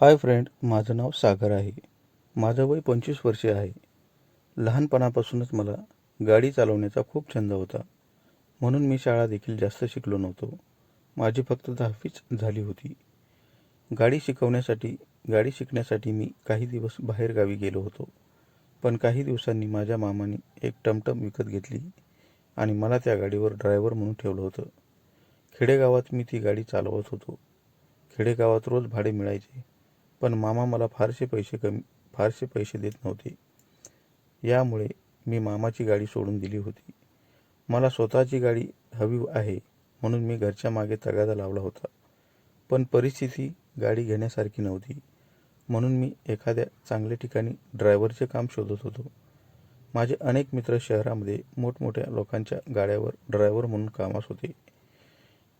Hi friend माझं नाव सागर आहे. माझं वय पंचवीस वर्षे आहे. लहानपणापासूनच मला गाडी चालवण्याचा खूप छंद होता. म्हणून मी शाळा देखील जास्त शिकलो नव्हतो. माझी फक्त दहावीच झाली होती. गाडी शिकवण्यासाठी गाडी शिकण्यासाठी मी काही दिवस बाहेरगावी गेलो होतो. पण काही दिवसांनी माझ्या मामाने एक टमटम विकत घेतली आणि मला त्या गाडीवर ड्रायव्हर म्हणून ठेवलं होतं. खेडेगावात मी ती गाडी चालवत होतो. खेडेगावात रोज भाडे मिळायचे. पण मामा मला फारसे पैसे कमी फारसे पैसे देत नव्हते. यामुळे मी मामाची गाडी सोडून दिली होती. मला स्वतःची गाडी हवी आहे म्हणून मी घरच्या मागे तगादा लावला होता. पण परिस्थिती गाडी घेण्यासारखी नव्हती. म्हणून मी एखाद्या चांगल्या ठिकाणी ड्रायव्हरचे काम शोधत होतो. माझे अनेक मित्र शहरामध्ये मोठमोठ्या लोकांच्या गाड्यावर ड्रायव्हर म्हणून कामास होते.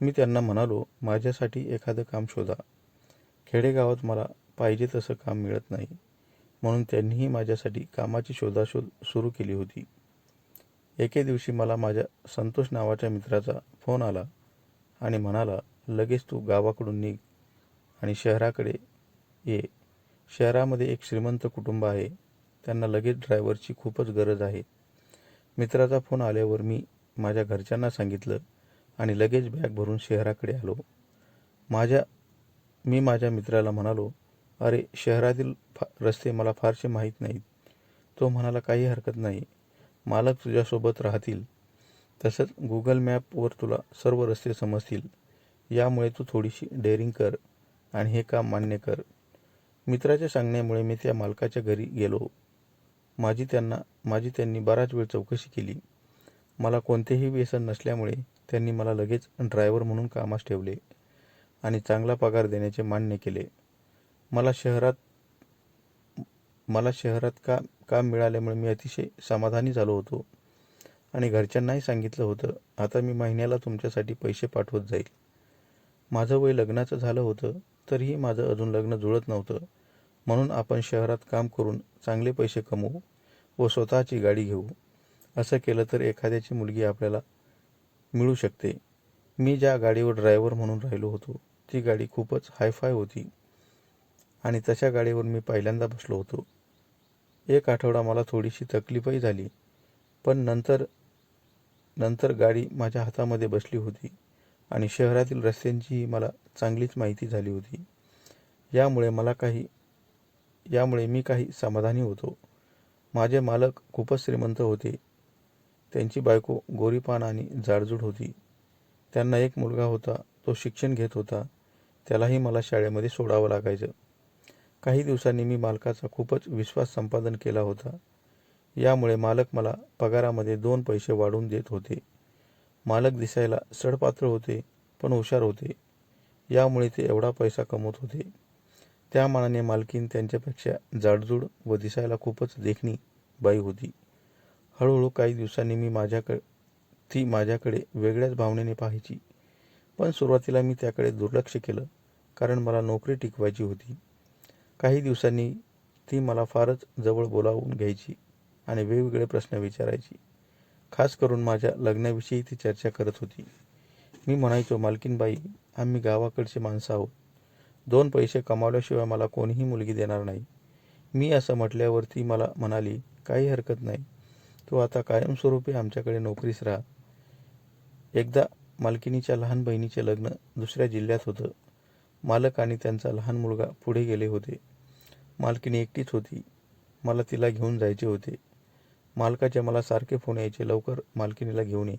मी त्यांना म्हणालो माझ्यासाठी एखादं काम शोधा. खेडेगावात मला पाहिजे तसं काम मिळत नाही. म्हणून त्यांनीही माझ्यासाठी कामाची शोधाशोध सुरू केली होती. एके दिवशी मला माझ्या संतोष नावाच्या मित्राचा फोन आला आणि म्हणाला लगेच तू गावाकडून निघ आणि शहराकडे ये. शहरामध्ये एक श्रीमंत कुटुंब आहे. त्यांना लगेच ड्रायव्हरची खूपच गरज आहे. मित्राचा फोन आल्यावर मी माझ्या घरच्यांना सांगितलं आणि लगेच बॅग भरून शहराकडे आलो. माझ्या मी माझ्या मित्राला म्हणालो अरे शहरातील फा रस्ते मला फारसे माहीत नाहीत. तो म्हणाला काही हरकत नाही. मालक तुझ्यासोबत राहतील. तसंच गुगल मॅपवर तुला सर्व रस्ते समजतील. यामुळे तू थोडीशी डेअरिंग कर आणि हे काम मान्य कर. मित्राच्या सांगण्यामुळे मी त्या मालकाच्या घरी गेलो. माझी त्यांना माझी त्यांनी बराच वेळ चौकशी केली. मला कोणतेही व्यसन नसल्यामुळे त्यांनी मला लगेच ड्रायव्हर म्हणून कामास ठेवले आणि चांगला पगार देण्याचे मान्य केले. मला शहरात मला शहरात का काम मिळाल्यामुळे मी अतिशय समाधानी झालो होतो. आणि घरच्यांनाही सांगितलं होतं आता मी महिन्याला तुमच्यासाठी पैसे पाठवत जाईल. माझं वय लग्नाचं झालं होतं तरीही माझं अजून लग्न जुळत नव्हतं. म्हणून आपण शहरात काम करून चांगले पैसे कमवू व स्वतःची गाडी घेऊ. असं केलं तर एखाद्याची मुलगी आपल्याला मिळू शकते. मी ज्या गाडीवर ड्रायव्हर म्हणून राहिलो होतो ती गाडी खूपच हायफाय होती. आणि तशा गाडीवर मी पहिल्यांदा बसलो होतो. एक आठवडा मला थोडीशी तकलीफही झाली पण नंतर नंतर गाडी माझ्या हातामध्ये बसली होती आणि शहरातील रस्त्यांचीही मला चांगलीच माहिती झाली होती. यामुळे मला काही यामुळे मी काही समाधानी होतो. माझे मालक खूपच श्रीमंत होते. त्यांची बायको गोरीपान आणि जाडजूड होती. त्यांना एक मुलगा होता तो शिक्षण घेत होता. त्यालाही मला शाळेमध्ये सोडावं लागायचं. काही दिवसांनी मी मालकाचा खूपच विश्वास संपादन केला होता. यामुळे मालक मला पगारामध्ये दोन पैसे वाढवून देत होते. मालक दिसायला सडपात्र होते पण हुशार होते. यामुळे ते एवढा पैसा कमवत होते. त्या मानाने मालकीन त्यांच्यापेक्षा जाडजूड व दिसायला खूपच देखणी बाई होती. हळूहळू काही दिवसांनी मी माझ्याकडे ती माझ्याकडे वेगळ्याच भावनेने पाहायची. पण सुरुवातीला मी त्याकडे दुर्लक्ष केलं कारण मला नोकरी टिकवायची होती. काही दिवसांनी ती मला फारच जवळ बोलावून घ्यायची आणि वेगवेगळे प्रश्न विचारायची. खास करून माझ्या लग्नाविषयी ती चर्चा करत होती. मी म्हणायचो मालकीनबाई आम्ही गावाकडचे माणसं आहोत. दोन पैसे कमावल्याशिवाय मला कोणीही मुलगी देणार नाही. मी असं म्हटल्यावर ती मला म्हणाली काही हरकत नाही. तू आता कायमस्वरूपी आमच्याकडे नोकरीस राहा. एकदा मालकिनीच्या लहान बहिणीचे लग्न दुसऱ्या जिल्ह्यात होतं. मालक आणि त्यांचा लहान मुलगा पुढे गेले होते. मालकिनी एकटीच होती. मला तिला घेऊन जायचे होते. मालकाचे मला सारखे फोन यायचे लवकर मालकिनीला घेऊन ये.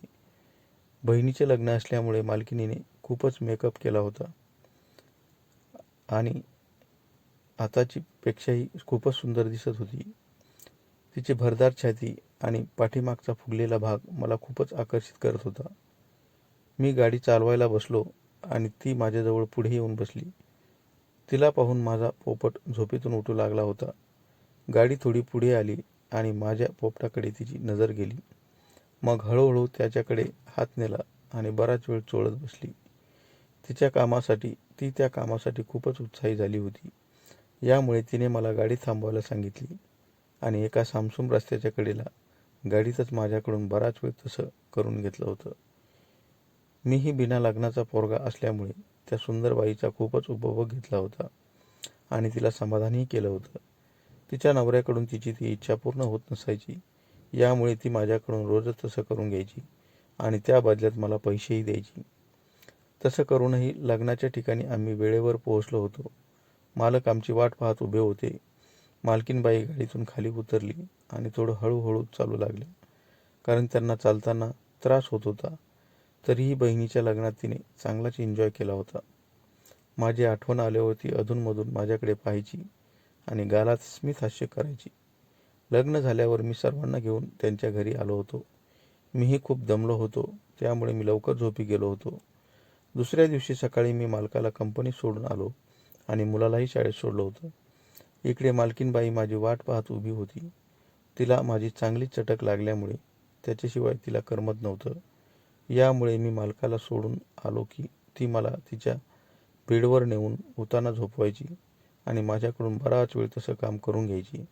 बहिणीचे लग्न असल्यामुळे मालकिनीने खूपच मेकअप केला होता. आणि आताची पेक्षाही खूपच सुंदर दिसत होती. तिची भरदार छाती आणि पाठीमागचा फुगलेला भाग मला खूपच आकर्षित करत होता. मी गाडी चालवायला बसलो आणि ती माझ्याजवळ पुढे येऊन बसली. तिला पाहून माझा पोपट झोपेतून उठू लागला होता. गाडी थोडी पुढे आली आणि माझ्या पोपटाकडे तिची नजर गेली. मग हळूहळू त्याच्याकडे हात नेला आणि बराच वेळ चोळत बसली. तिच्या कामासाठी ती त्या कामासाठी खूपच उत्साही झाली होती. यामुळे तिने मला गाडी थांबवायला सांगितली आणि एका सामसूम रस्त्याच्या कडेला गाडीतच माझ्याकडून बराच वेळ तसं करून घेतलं होतं. मीही बिना लग्नाचा पोरगा असल्यामुळे त्या सुंदर बाईचा खूपच उपभोग घेतला होता आणि तिला समाधानही केलं होतं. तिच्या नवऱ्याकडून तिची ती इच्छा पूर्ण होत नसायची. यामुळे ती माझ्याकडून रोजच तसं करून घ्यायची आणि त्या बदल्यात मला पैसेही द्यायची. तसं करूनही लग्नाच्या ठिकाणी आम्ही वेळेवर पोहोचलो होतो. मालक आमची वाट पाहत उभे होते. मालकीनबाई गाडीतून खाली उतरली आणि थोडं हळूहळू चालू लागले. कारण त्यांना चालताना त्रास होत होता. तरीही बहिणीच्या लग्नात तिने चांगलाच एन्जॉय केला होता. माझी आठवण आल्यावर ती अधूनमधून माझ्याकडे पाहायची आणि गालात स्मित हास्य करायची. लग्न झाल्यावर मी सर्वांना घेऊन त्यांच्या घरी आलो होतो. मीही खूप दमलो होतो. त्यामुळे मी लवकर झोपी गेलो होतो. दुसऱ्या दिवशी सकाळी मी मालकाला कंपनी सोडून आलो आणि मुलालाही शाळेत सोडलं होतं. इकडे मालकीनबाई माझी वाट पाहत उभी होती. तिला माझी चांगली चटक लागल्यामुळे त्याच्याशिवाय तिला करमत नव्हतं. यामुळे मी मालकाला सोडून आलो की ती मला तिच्या बेडवर नेऊन उताना झोपवायची आणि माझ्याकडून बराच वेळ तसं काम करून घ्यायची.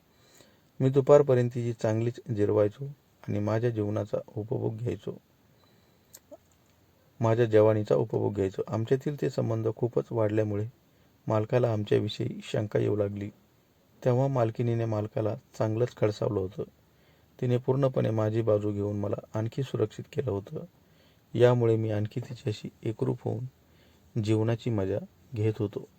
मी दुपारपर्यंत तिची चांगलीच जिरवायचो आणि माझ्या जीवनाचा उपभोग घ्यायचो. माझ्या जवानीचा उपभोग घ्यायचो. आमच्यातील ते संबंध खूपच वाढल्यामुळे मालकाला आमच्याविषयी शंका येऊ लागली. तेव्हा मालकिनीने मालकाला चांगलंच खडसावलं होतं. तिने पूर्णपणे माझी बाजू घेऊन मला आणखी सुरक्षित केलं होतं. यामुळे मी आणखी तिच्याशी एकरूप होऊन जीवनाची मजा घेत होतो.